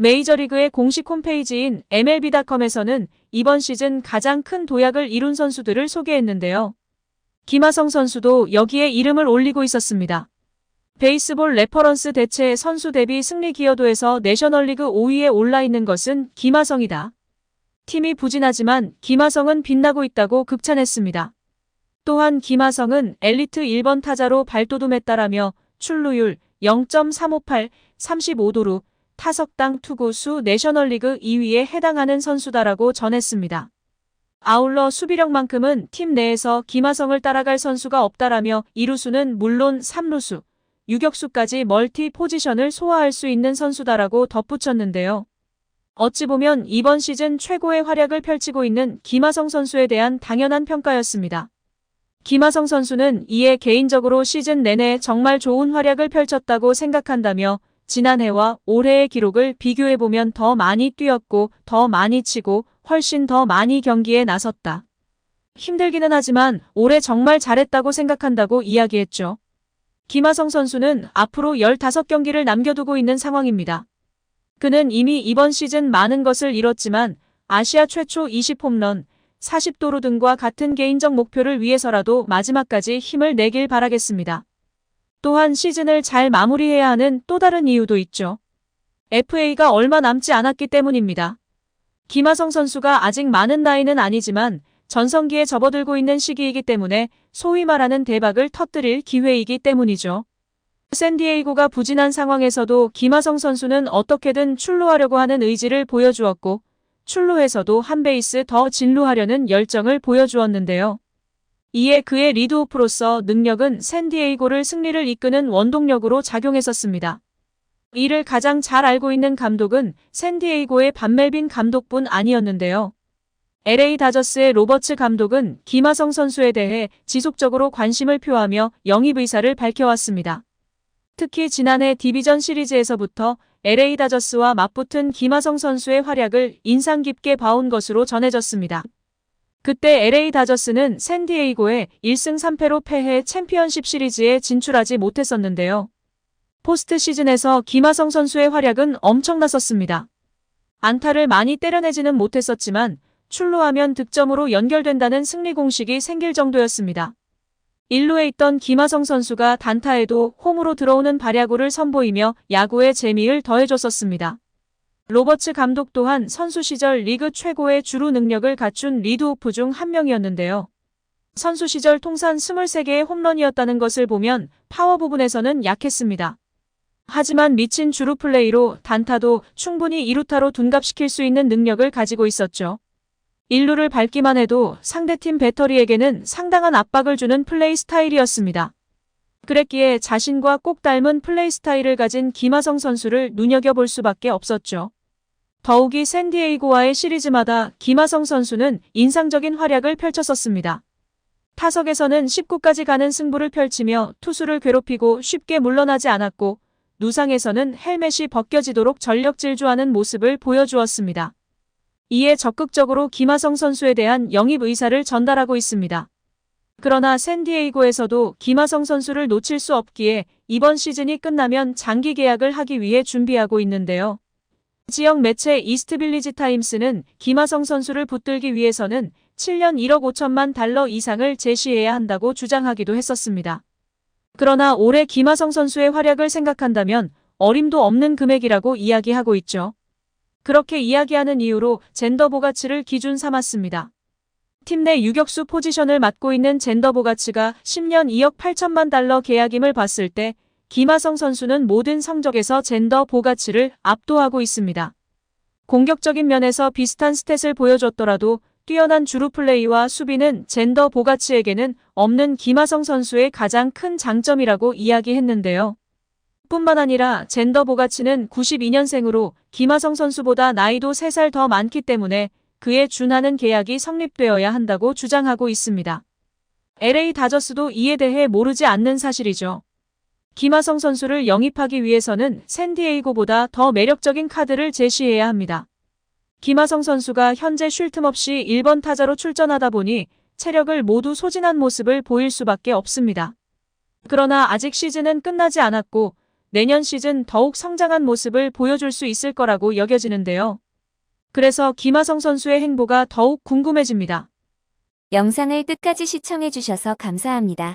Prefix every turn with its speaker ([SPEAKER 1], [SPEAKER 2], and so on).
[SPEAKER 1] 메이저리그의 공식 홈페이지인 MLB.com에서는 이번 시즌 가장 큰 도약을 이룬 선수들을 소개했는데요. 김하성 선수도 여기에 이름을 올리고 있었습니다. 베이스볼 레퍼런스 대체 선수 대비 승리 기여도에서 내셔널리그 5위에 올라 있는 것은 김하성이다. 팀이 부진하지만 김하성은 빛나고 있다고 극찬했습니다. 또한 김하성은 엘리트 1번 타자로 발돋움했다라며 출루율 0.358, 35도루, 타석당 투구수 내셔널리그 2위에 해당하는 선수다라고 전했습니다. 아울러 수비력만큼은 팀 내에서 김하성을 따라갈 선수가 없다라며 이루수는 물론 3루수, 유격수까지 멀티 포지션을 소화할 수 있는 선수다라고 덧붙였는데요. 어찌 보면 이번 시즌 최고의 활약을 펼치고 있는 김하성 선수에 대한 당연한 평가였습니다. 김하성 선수는 이에 개인적으로 시즌 내내 정말 좋은 활약을 펼쳤다고 생각한다며 지난해와 올해의 기록을 비교해보면 더 많이 뛰었고 더 많이 치고 훨씬 더 많이 경기에 나섰다. 힘들기는 하지만 올해 정말 잘했다고 생각한다고 이야기했죠. 김하성 선수는 앞으로 15경기를 남겨두고 있는 상황입니다. 그는 이미 이번 시즌 많은 것을 이뤘지만 아시아 최초 20홈런, 40도루 등과 같은 개인적 목표를 위해서라도 마지막까지 힘을 내길 바라겠습니다. 또한 시즌을 잘 마무리해야 하는 또 다른 이유도 있죠. FA가 얼마 남지 않았기 때문입니다. 김하성 선수가 아직 많은 나이는 아니지만 전성기에 접어들고 있는 시기이기 때문에 소위 말하는 대박을 터뜨릴 기회이기 때문이죠. 샌디에이고가 부진한 상황에서도 김하성 선수는 어떻게든 출루하려고 하는 의지를 보여주었고 출루에서도 한 베이스 더 진루하려는 열정을 보여주었는데요. 이에 그의 리드오프로서 능력은 샌디에이고를 승리를 이끄는 원동력으로 작용했었습니다. 이를 가장 잘 알고 있는 감독은 샌디에이고의 반멜빈 감독뿐 아니었는데요. LA 다저스의 로버츠 감독은 김하성 선수에 대해 지속적으로 관심을 표하며 영입 의사를 밝혀왔습니다. 특히 지난해 디비전 시리즈에서부터 LA 다저스와 맞붙은 김하성 선수의 활약을 인상 깊게 봐온 것으로 전해졌습니다. 그때 LA 다저스는 샌디에이고에 1승 3패로 패해 챔피언십 시리즈에 진출하지 못했었는데요. 포스트 시즌에서 김하성 선수의 활약은 엄청났었습니다. 안타를 많이 때려내지는 못했었지만 출루하면 득점으로 연결된다는 승리 공식이 생길 정도였습니다. 1루에 있던 김하성 선수가 단타에도 홈으로 들어오는 발야구를 선보이며 야구의 재미를 더해줬었습니다. 로버츠 감독 또한 선수 시절 리그 최고의 주루 능력을 갖춘 리드오프 중 한 명이었는데요. 선수 시절 통산 23개의 홈런이었다는 것을 보면 파워 부분에서는 약했습니다. 하지만 미친 주루 플레이로 단타도 충분히 2루타로 둔갑시킬 수 있는 능력을 가지고 있었죠. 1루를 밟기만 해도 상대팀 배터리에게는 상당한 압박을 주는 플레이 스타일이었습니다. 그랬기에 자신과 꼭 닮은 플레이 스타일을 가진 김하성 선수를 눈여겨볼 수밖에 없었죠. 더욱이 샌디에이고와의 시리즈마다 김하성 선수는 인상적인 활약을 펼쳤었습니다. 타석에서는 19까지 가는 승부를 펼치며 투수를 괴롭히고 쉽게 물러나지 않았고 누상에서는 헬멧이 벗겨지도록 전력 질주하는 모습을 보여주었습니다. 이에 적극적으로 김하성 선수에 대한 영입 의사를 전달하고 있습니다. 그러나 샌디에이고에서도 김하성 선수를 놓칠 수 없기에 이번 시즌이 끝나면 장기 계약을 하기 위해 준비하고 있는데요. 지역 매체 이스트빌리지 타임스는 김하성 선수를 붙들기 위해서는 7년 1억 5천만 달러 이상을 제시해야 한다고 주장하기도 했었습니다. 그러나 올해 김하성 선수의 활약을 생각한다면 어림도 없는 금액이라고 이야기하고 있죠. 그렇게 이야기하는 이유로 젠더 보가츠를 기준 삼았습니다. 팀 내 유격수 포지션을 맡고 있는 젠더 보가츠가 10년 2억 8천만 달러 계약임을 봤을 때 김하성 선수는 모든 성적에서 젠더 보가츠를 압도하고 있습니다. 공격적인 면에서 비슷한 스탯을 보여줬더라도 뛰어난 주루 플레이와 수비는 젠더 보가츠에게는 없는 김하성 선수의 가장 큰 장점이라고 이야기했는데요. 뿐만 아니라 젠더 보가츠는 92년생으로 김하성 선수보다 나이도 3살 더 많기 때문에 그에 준하는 계약이 성립되어야 한다고 주장하고 있습니다. LA 다저스도 이에 대해 모르지 않는 사실이죠. 김하성 선수를 영입하기 위해서는 샌디에이고보다 더 매력적인 카드를 제시해야 합니다. 김하성 선수가 현재 쉴 틈 없이 1번 타자로 출전하다 보니 체력을 모두 소진한 모습을 보일 수밖에 없습니다. 그러나 아직 시즌은 끝나지 않았고 내년 시즌 더욱 성장한 모습을 보여줄 수 있을 거라고 여겨지는데요. 그래서 김하성 선수의 행보가 더욱 궁금해집니다.
[SPEAKER 2] 영상을 끝까지 시청해주셔서 감사합니다.